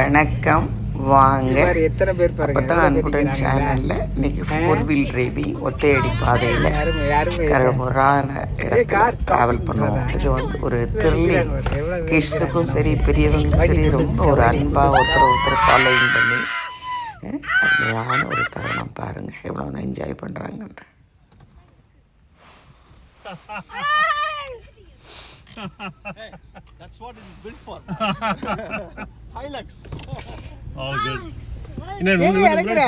வணக்கம். வாங்க. எத்தனை பேர் பாருங்க அப்பதான் அன்புடன் சேனல்ல இன்னைக்கு ஃபோர் வீல் டிரைவிங் ஒத்தையடி பாதையில் யாருமே யாருமே கரமுறான இடத்துல ட்ராவல் பண்ணுவோம். இது வந்து ஒரு த்ரில்லிங் கிட்ஸுக்கும் சரி பெரியவங்களுக்கும் சரி ரொம்ப ஒரு அன்பாக ஒருத்தர் ஒருத்தர் ஃபாலோயிங் பண்ணி அருமையான ஒரு தருணம் பாருங்க. எவ்வளோ என்ஜாய் பண்ணுறாங்கன்ற That's what it is built for. Hilux. All good. என்ன உங்களுக்கு இறக்குற?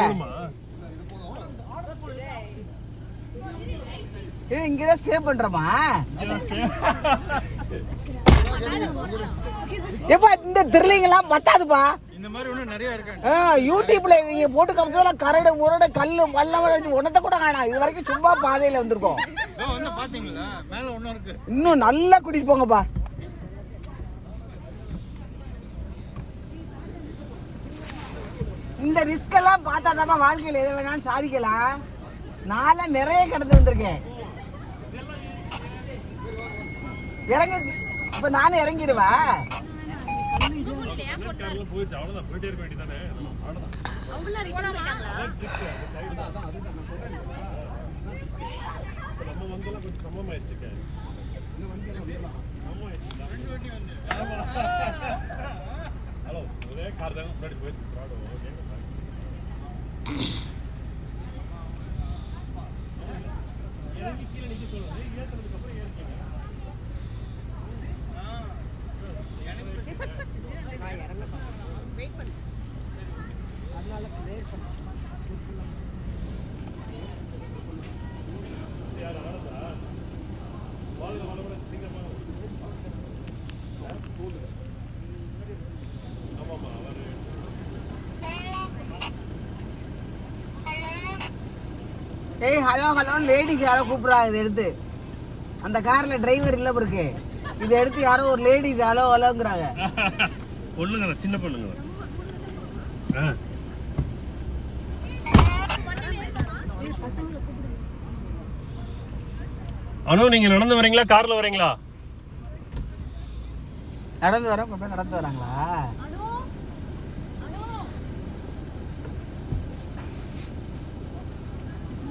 ஏய், இங்கதான் ஸ்டே பண்றோமா ஏப்பா இந்த த்ரில்லிங் எல்லாம் பத்தாதுப்பா. இந்த மாதிரி இன்னும் நிறைய இருக்கு. ஆ, யூடியூப்ல நீங்க போட்டு காமிச்சதுல கரடு முரடு கல்லு மல்லம் ஒன்னத்தை கூட காணாம் இது வரைக்கும் சும்மா பாதையில வந்திருக்கோம். வந்து பாத்தீங்களா? மேல ஒண்ணும் இருக்கு. இன்னும் நல்லா கூட்டிட்டு போங்கப்பா. இந்த ரிஸ்க் எல்லாம் பார்த்தா தான் வாழ்க்கையில் எதை வேணாலும் சாதிக்கலாம். நான்லாம் நிறைய கடந்து வந்திருக்கேன். இறங்க இப்ப நானும் இறங்கிடுவா? நம்ம ಕಾರದಾಗ ಬ್ಲಡ್ ಹೋಯ್ತು ಬ್ರಾಡು ஏய் ஹலோ ஹலோ லேடிஸ் யாரோ கூப்பிடுறாங்க இதை எடுத்து. அந்த கார்ல டிரைவர் இல்ல இருக்கு இதை எடுத்து யாரோ ஒரு லேடிஸ் ஹலோ ஹலோங்கிறாங்க பொண்ணுங்க சின்ன பொண்ணுங்க அனு நீங்க நடந்து வரீங்களா? கார்ல வரீங்களா? நடந்து வர நடந்து வராங்களா?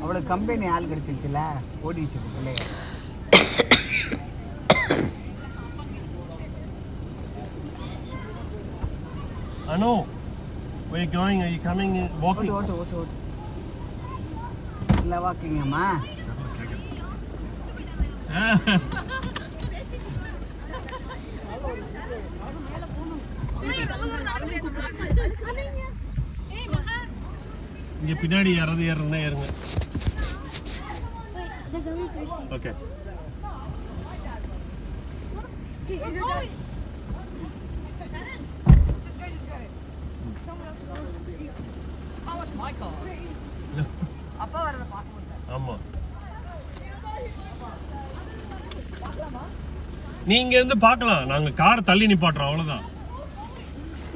அவளுக்கு கம்பெனி ஆள் கிடைச்சிருச்சுல ஓடிச்சு பிள்ளைய. அனு where you going? Are you coming in walking? ஓட்டு ஓட்டு ஓட்டு இல்லை வாக்கிங்கம்மா இங்க பின்னாடி யாராவது ஏறுறதா ஏறுங்க. ஓகே ஆமா நீங்க இருந்து பார்க்கலாம் நாங்க கார் தள்ளி நிப்பாட்டுறோம் அவ்வளவுதான்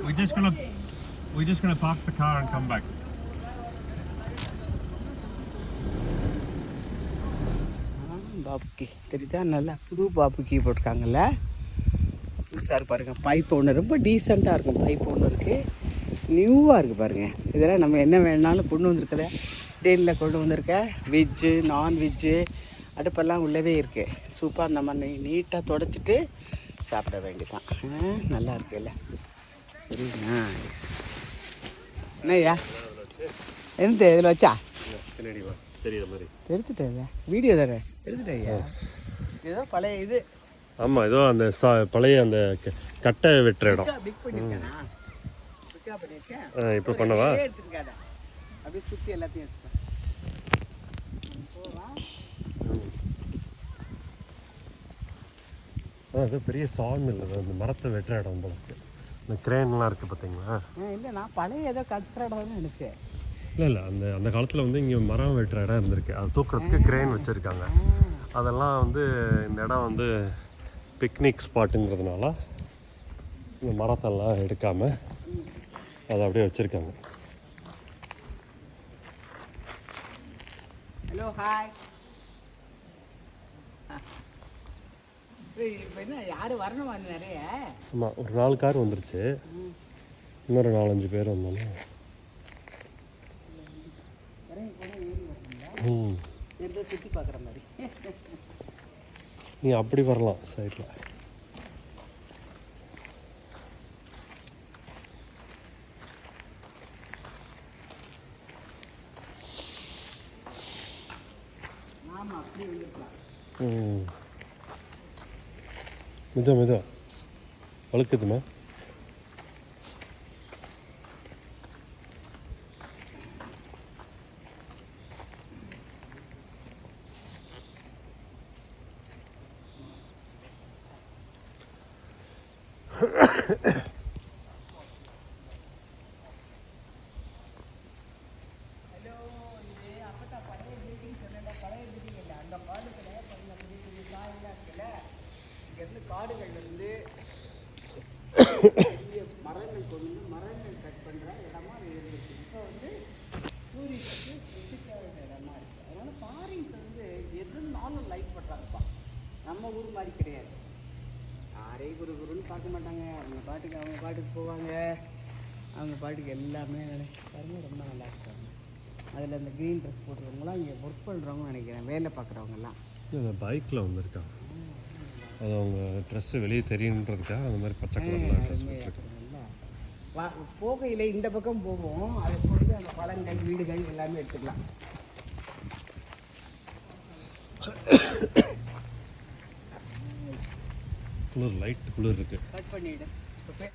we just gonna we just gonna park the car and come back பாப்புக்கி தெரியுதா? நல்லா புது பாப்புக்கி போட்டிருக்காங்கல்ல? புதுசாக இருக்கு பாருங்கள் பைப் ஒன்று ரொம்ப டீசெண்டாக இருக்கும் பைப் ஒன்று இருக்குது நியூவாக இருக்குது பாருங்கள் இதெல்லாம் நம்ம என்ன வேணாலும் கொண்டு வந்திருக்கல டெயிலில் கொண்டு வந்திருக்க? வெஜ்ஜு நான்வெஜ்ஜு அடுப்பெல்லாம் உள்ளவே இருக்குது சூப்பராக நம்ம நீட்டாக தொடச்சிட்டு சாப்பிட வேண்டியதான் ஆ, நல்லா இருக்குல்ல. சரிங்களா? நைஸ் என்னய்யா? எந்த இதில் வச்சா? தெரியுற மாதிரி. எடுத்துட்டேன் வீடியோ தானே? எடுத்துட்டேன் ஏதோ பழைய இது. ஆமா ஏதோ அந்த சா- பழைய அந்த கட்டை வெட்டுற இடம். ஆ, இப்ப பண்ணவா? அப்படியே சுத்தி எல்லாத்தையும் ஏதோ பெரிய சாங் இல்லை அந்த மரத்தை வெட்டுற இடம் போல இந்த கிரேன்லாம் இருக்கு பார்த்தீங்களா? இல்ல நான் பழைய ஏதோ கட்டுற இடம்னு நினைச்சேன். இல்லை இல்லை. அந்த அந்த காலத்தில் வந்து இங்கே மரம் வெட்டுற இடம் இருந்திருக்கு. அது தூக்குறதுக்கு கிரேன் வச்சுருக்காங்க. அதெல்லாம் வந்து இந்த இடம் வந்து பிக்னிக் ஸ்பாட்டுங்கிறதுனால இந்த மரத்தெல்லாம் எடுக்காம அதை அப்படியே வச்சுருக்காங்க. ஹலோ ஹாய் ஆமாம் ஒரு நாலு கார் வந்துருச்சு. இன்னொரு நாலஞ்சு பேர் வந்தோன்னா இறங்கி போனால் ஏறி வரீங்களா ஏதோ சுற்றி பார்க்குற மாதிரி. நீ அப்படி வரலாம் சைடில் மெதுவா மெதுவா வழுக்குதுமா? இங்கேருந்து காடுகள்லேருந்து மரங்கள் கொண்டு வந்து மரங்கள் கட் பண்ணுற இடமா அது இருந்துச்சு இப்போ வந்து டூரிஸ்ட்டுக்கு விசிட் ஆகிற இடமா இருக்குது அதனால் ஃபாரின்ஸ் வந்து எதுனாலும் லைக் பண்ணுறாங்கப்பா நம்ம ஊர் மாதிரி கிடையாது யாரையும் குரு குருன்னு பார்க்க மாட்டாங்க. அவங்க பாட்டுக்கு அவங்க பாட்டுக்கு போவாங்க. அவங்க பாட்டுக்கு எல்லாமே பாருங்க ரொம்ப நல்லா இருக்காங்க. அதில் இந்த க்ரீன் ட்ரெஸ் போட்டுருவங்களாம் இங்கே ஒர்க் பண்ணுறவங்க நினைக்கிறேன். வேலை பார்க்குறவங்கலாம். இந்த பைக்கில் வந்திருக்காங்க அது அவங்க ட்ரெஸ்ஸு வெளியே தெரியணுன்றதுக்காக அந்த மாதிரி பச்சை கலரில் ட்ரெஸ் போகையில் இந்த பக்கம் போவோம். அதை பொறுத்து அந்த பழங்கள் வீடுகள் எல்லாமே எடுத்துக்கலாம். குளிர் லைட் குளிர் இருக்குது கட் பண்ணிவிடு ஓகே